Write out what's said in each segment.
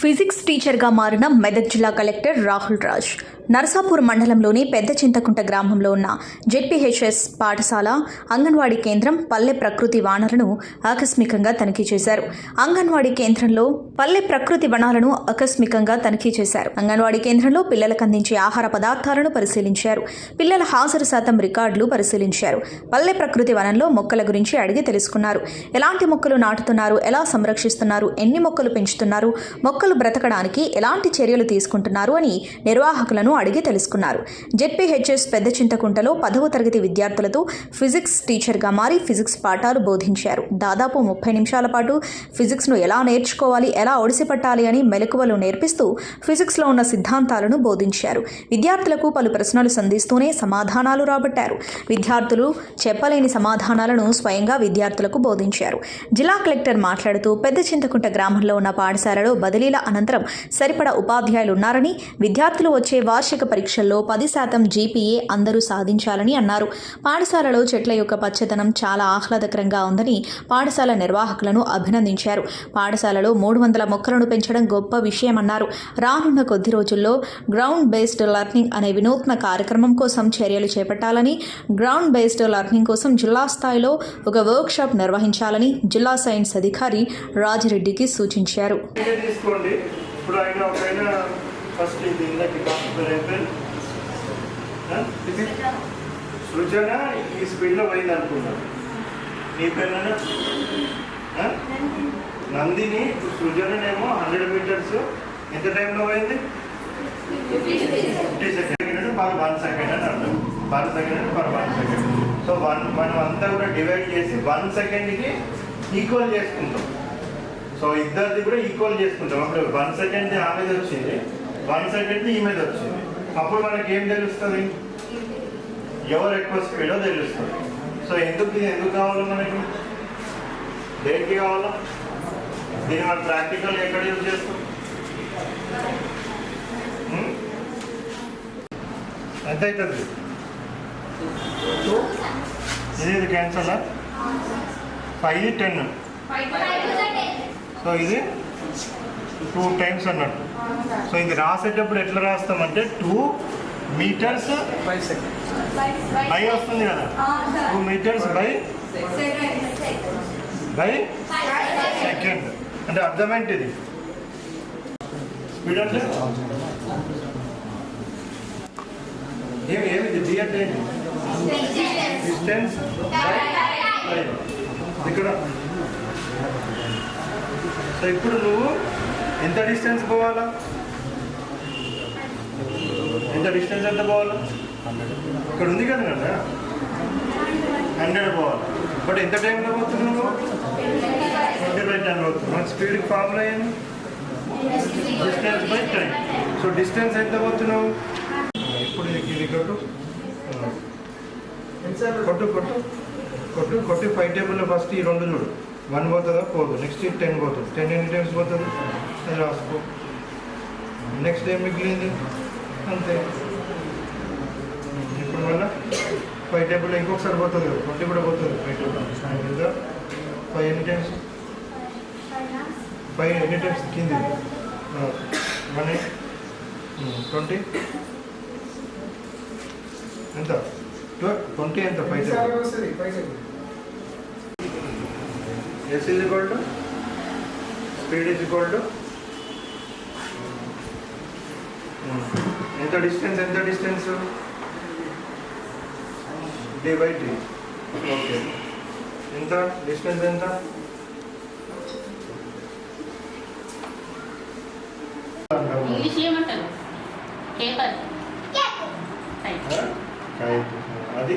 Physics టీచర్గా మారిన మెదక్ జిల్లా కలెక్టర్ రాహుల్ రాజ్. నరసాపూర్ మండలంలోని పెద్ద చింతకుంట గ్రామంలో ఉన్న జెడ్పీహెచ్ఎస్ పాఠశాల అంగన్వాడీ కేంద్రం పల్లె ప్రకృతి వానలను ఆకస్మికంగా తనిఖీ చేశారు. అంగన్వాడీ కేంద్రంలో పల్లె ప్రకృతి వనాలను ఆకస్మికంగా తనిఖీ చేశారు. అంగన్వాడీ కేంద్రంలో పిల్లలకు అందించే ఆహార పదార్థాలను పరిశీలించారు. పిల్లల హాజరు శాతం రికార్డులు పరిశీలించారు. పల్లె ప్రకృతి వనంలో మొక్కల గురించి అడిగి తెలుసుకున్నారు. ఎలాంటి మొక్కలు నాటుతున్నారు? ఎలా సంరక్షిస్తున్నారు? ఎన్ని మొక్కలు పెంచుతున్నారు? మొక్కలు బ్రతకడానికి ఎలాంటి చర్యలు తీసుకుంటున్నారు అని నిర్వాహకులను అడిగి తెలుసుకున్నారు. జెడ్పీహెచ్ఎస్ పెద్ద చింతకుంటలో పదవ తరగతి విద్యార్థులతో ఫిజిక్స్ టీచర్గా మారి ఫిజిక్స్ పాఠాలు బోధించారు. దాదాపు ముప్పై నిమిషాల పాటు ఫిజిక్స్ను ఎలా నేర్చుకోవాలి ఎలా ఒడిసిపట్టాలి అని మెలకువలు నేర్పిస్తూ ఫిజిక్స్లో ఉన్న సిద్ధాంతాలను బోధించారు. విద్యార్థులకు పలు ప్రశ్నలు సంధిస్తూనే సమాధానాలు రాబట్టారు. విద్యార్థులు చెప్పలేని సమాధానాలను స్వయంగా విద్యార్థులకు బోధించారు. జిల్లా కలెక్టర్ మాట్లాడుతూ పెద్ద చింతకుంట గ్రామంలో ఉన్న పాఠశాలలో బదిలీల అనంతరం సరిపడా ఉపాధ్యాయులు ఉన్నారని విద్యార్థులు వచ్చే వార్షిక పరీక్షల్లో పది శాతం జీపీఏ అందరూ సాధించాలని అన్నారు. పాఠశాలలో చెట్ల యొక్క పచ్చదనం చాలా ఆహ్లాదకరంగా ఉందని పాఠశాల నిర్వాహకులను అభినందించారు. పాఠశాలలో మూడు వందల మొక్కలను పెంచడం గొప్ప విషయమన్నారు. రానున్న కొద్ది రోజుల్లో గ్రౌండ్ బేస్డ్ లెర్నింగ్ అనే వినూత్న కార్యక్రమం కోసం చర్యలు చేపట్టాలని గ్రౌండ్ బేస్డ్ లెర్నింగ్ కోసం జిల్లా స్థాయిలో ఒక వర్క్షాప్ నిర్వహించాలని జిల్లా సైన్స్ అధికారి రాజిరెడ్డికి సూచించారు. తీసుకోండి. ఉంది. ఇప్పుడు ఆయన ఒక ఆయన ఫస్ట్ ఇది ఇందాక డాక్టర్ అయిపోయి సృజన ఈ స్పీడ్లో పోయింది అనుకున్నాను నీ పేరునా? నందిని సృజననేమో హండ్రెడ్ మీటర్స్. ఎంత టైంలో పోయింది? Fifty second per one second అని అర్థం. Per second per one second. So one మనం అంతా కూడా డివైడ్ చేసి వన్ సెకండ్కి ఈక్వల్ చేసుకుంటాం. సో ఇద్దరిది కూడా ఈక్వల్ చేసుకుంటాం. అప్పుడు వన్ సెకండ్ ఆమెది వచ్చింది. వన్ సెకండ్ ఈమెది వచ్చింది. అప్పుడు మనకి ఏం తెలుస్తుంది? ఎవరు ఎక్కువ స్పీడో తెలుస్తుంది. సో ఎందుకు ఎందుకు కావాలి మనకి? దేనికి కావాలా? దీని మన ప్రాక్టికల్ ఎక్కడ యూజ్ చేస్తాం? ఎంత అవుతుంది ఇది ఇది క్యాన్సల్ ఫైవ్ టెన్ సో ఇది టూ టైమ్స్ అన్నట్టు. సో ఇది రాసేటప్పుడు ఎట్లా రాస్తామంటే టూ మీటర్స్ బై వస్తుంది కదా. Two metres by by second అంటే అర్థమేంటి ఇది స్పీడ్ అంటే? ఏమి ఏమి ఇది? డి అంటే ఏంటి? డిస్టెన్స్ ఇక్కడ సో ఇప్పుడు నువ్వు ఎంత డిస్టెన్స్ పోవాలా? ఎంత డిస్టెన్స్ ఎంత పోవాలా? ఇక్కడ ఉంది కదా కదా? హండ్రెడ్ పోవాలి. బట్ ఎంత టైంలో పోతున్నావు నువ్వు? ట్వంటీ బై టెన్ పోతున్నావు. మన స్పీడ్ ఫార్ములా ఏంది? Distance by time so distance ఎంత పోతున్నావు? ఇప్పుడు ఇది ఇది కొట్టు. కొట్టు కొట్టు. కొట్టు కొట్టి ఫైవ్ టేబుల్లో ఫస్ట్ ఈ రెండు చూడు. వన్ పోతుందా? పోదు. నెక్స్ట్ టెన్ పోతుంది. టెన్ ఎన్ని టైమ్స్ పోతుంది? అది రాసుకో. నెక్స్ట్ టైం మిగిలింది. అంతే. ఇప్పుడు మళ్ళీ ఫైవ్ టేబుల్ ఇంకొకసారి పోతుంది కదా. ట్వంటీ కూడా పోతుంది. ఫైవ్ టేబుల్ ఫైవ్ ఎన్ని టైమ్స్ ఫైవ్ ఎన్ని టైమ్స్ కింది. వన్ ట్వంటీ ఎంత? ట్వంటీ ఎంత? Five table S is equal to speed is equal to ఎంత డిస్టెన్స్ ఎంత distance D by T okay ఎంత? డిస్టెన్స్ ఎంత. అది?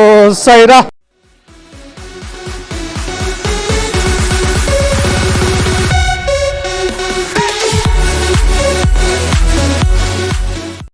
Sairá.